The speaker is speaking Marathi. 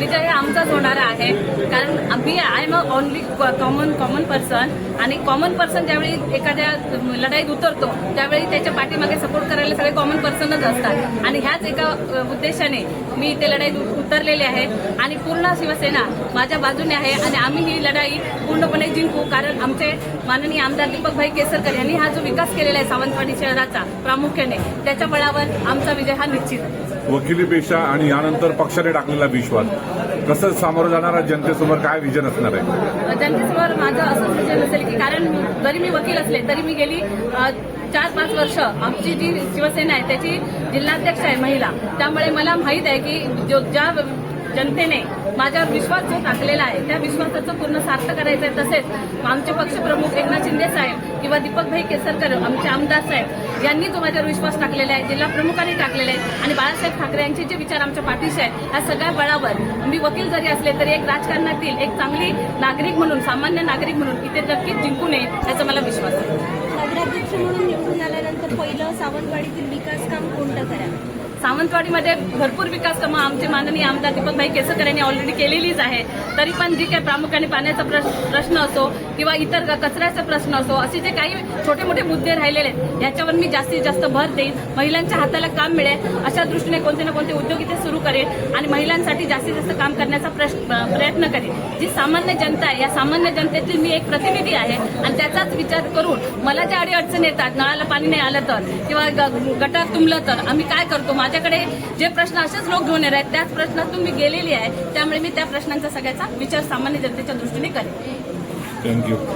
विजय हे आमचाच होणार आहे. कारण आम्ही I am a only common common person आणि कॉमन पर्सन ज्यावेळी एखाद्या लढाईत उतरतो त्यावेळी त्याच्या पाठीमागे सपोर्ट करायला सगळे कॉमन पर्सनच असतात. आणि ह्याच एका उद्देशाने मी इथे लढाईत उतरलेले आहे. आणि पूर्ण शिवसेना माझ्या बाजूने आहे. आणि आम्ही ही लढाई पूर्णपणे जिंकू. कारण आमचे माननीय आमदार दीपकभाई केसरकर यांनी हा जो विकास केलेला आहे सावंतवाडी शहराचा प्रामुख्याने त्याच्या बळावर आमचा विजय हा निश्चित. आहे वकिली पेशा आणि यानंतर पक्षाने टाकलेला विश्वास. कसं सामोरं जाणारा जनतेसमोर? काय विजन असणार आहे? जनतेसमोर माझं असं सूचन असेल की कारण जरी मी वकील असले तरी मी गेली चार पाच वर्ष आमची जी शिवसेना आहे त्याची जिल्हाध्यक्ष आहे महिला. त्यामुळे मला माहीत आहे की जो ज्या जनतेने माझ्यावर विश्वास जो टाकलेला आहे त्या विश्वासाचं पूर्ण सार्थ करायचं आहे. तसेच आमचे पक्षप्रमुख एकनाथ शिंदे साहेब किंवा दीपकभाई केसरकर आमचे आमदार साहेब यांनी जो माझ्यावर विश्वास टाकलेला आहे जिल्हा प्रमुखांनी टाकलेले आहे. आणि बाळासाहेब ठाकरे यांचे जे विचार आमच्या पाठीशी आहेत ह्या सगळ्या बळावर मी वकील जरी असले तरी एक राजकारणातील एक चांगली नागरिक म्हणून सामान्य नागरिक म्हणून इथे नक्कीच जिंकू नये याचा मला विश्वास आहे. नगराध्यक्ष म्हणून निवडून आल्यानंतर पहिलं सावंतवाडीतील विकास काम कोणतं करा सावंतवाडीमध्ये भरपूर विकास कामं आमचे माननीय आमदार दीपकभाई केसरकर यांनी ऑलरेडी केलेलीच आहे तरी पण जी काही प्रामुख्याने पाण्याचा प्रश्न असो किंवा इतर कचऱ्याचा प्रश्न असो असे जे काही छोटे मोठे मुद्दे राहिलेले आहेत याच्यावर मी जास्तीत जास्त भर देईन. महिलांच्या हाताला काम मिळेल अशा दृष्टीने कोणते ना कोणते उद्योग इथे सुरू करेल आणि महिलांसाठी जास्तीत जास्त काम करण्याचा प्रश्न- प्रयत्न करेन. जी सामान्य जनता आहे या सामान्य जनतेतील मी एक प्रतिनिधी आहे आणि त्याचाच विचार करून मला ज्या अडी अडचण येतात नळाला पाणी नाही आलं तर किंवा ग- गटार तुंबलं तर आम्ही काय करतो? माझ्याकडे जे प्रश्न असेच लोक घेऊन येत आहेत त्याच प्रश्नातून मी गेलेली आहे. त्यामुळे मी त्या प्रश्नांचा सगळ्याचा विचार सामान्य जनतेच्या दृष्टीने करेन. थँक्यू